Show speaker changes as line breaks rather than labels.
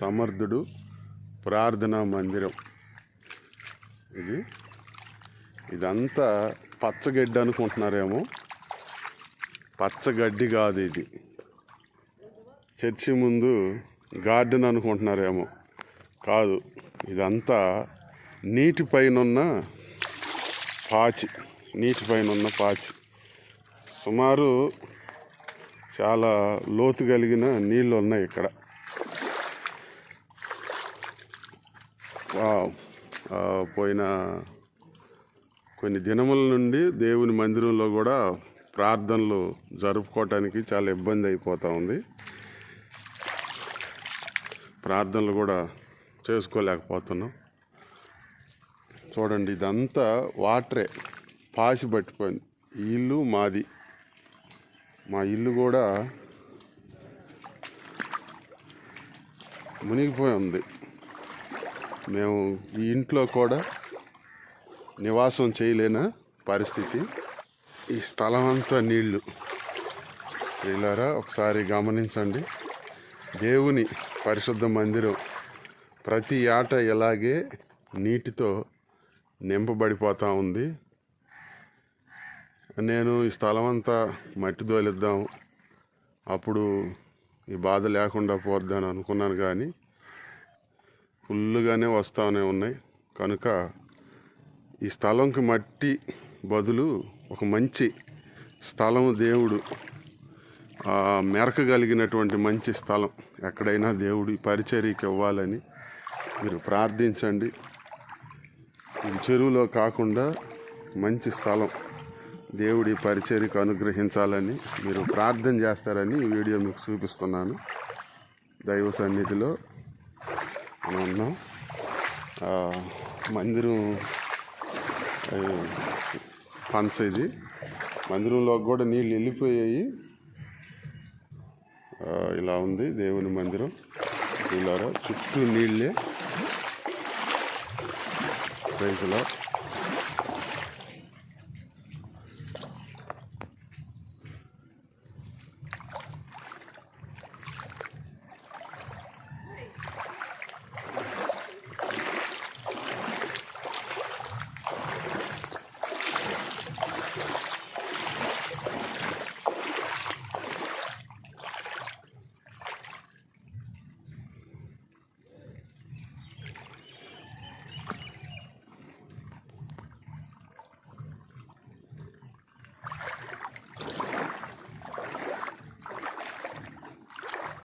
సమర్థుడు ప్రార్థనా మందిరం. ఇది ఇదంతా పచ్చగడ్డి అనుకుంటున్నారేమో. పచ్చగడ్డి కాదు ఇది. చర్చి ముందు గార్డెన్ అనుకుంటున్నారేమో. కాదు ఇదంతా నీటిపైన ఉన్న పాచి నీటిపైన ఉన్న పాచి. సుమారు చాలా లోతు కలిగిన నీళ్ళు ఉన్నాయి ఇక్కడ. పోయిన కొన్ని దినముల నుండి దేవుని మందిరంలో కూడా ప్రార్థనలు జరుపుకోవటానికి చాలా ఇబ్బంది అయిపోతూ ఉంది. ప్రార్థనలు కూడా చేసుకోలేకపోతున్నాం. చూడండి ఇదంతా వాటరే పాసి పట్టిపోయింది. ఈ ఇల్లు మాది. మా ఇల్లు కూడా మునిగిపోయి ఉంది. మేము ఈ ఇంట్లో కూడా నివాసం చేయలేని పరిస్థితి. ఈ స్థలం అంతా నీళ్ళు. వీళ్ళారా ఒకసారి గమనించండి. దేవుని పరిశుద్ధ మందిరం ప్రతి ఆట ఇలాగే నీటితో నింపబడిపోతూ ఉంది. నేను ఈ స్థలం అంతా మట్టి దోలిద్దాం. అప్పుడు ఈ బాధ లేకుండా పోద్దాను అనుకున్నాను కానీ ఫుల్గానే వస్తూనే ఉన్నాయి. కనుక ఈ స్థలంకి మట్టి బదులు ఒక మంచి స్థలం దేవుడు మెరకగలిగినటువంటి మంచి స్థలం ఎక్కడైనా దేవుడి పరిచర్యకి ఇవ్వాలని మీరు ప్రార్థించండి. ఇది చెరువులో కాకుండా మంచి స్థలం దేవుడి పరిచర్యకు అనుగ్రహించాలని మీరు ప్రార్థన చేస్తారని ఈ వీడియో మీకు చూపిస్తున్నాను. దైవ సన్నిధిలో అని ఉన్నాం మందిరం పంచ ఇది. మందిరంలో కూడా నీళ్ళు వెళ్ళిపోయాయి. ఇలా ఉంది దేవుని మందిరం. ఇలారా చుట్టూ నీళ్ళే. ప్రైజ్లో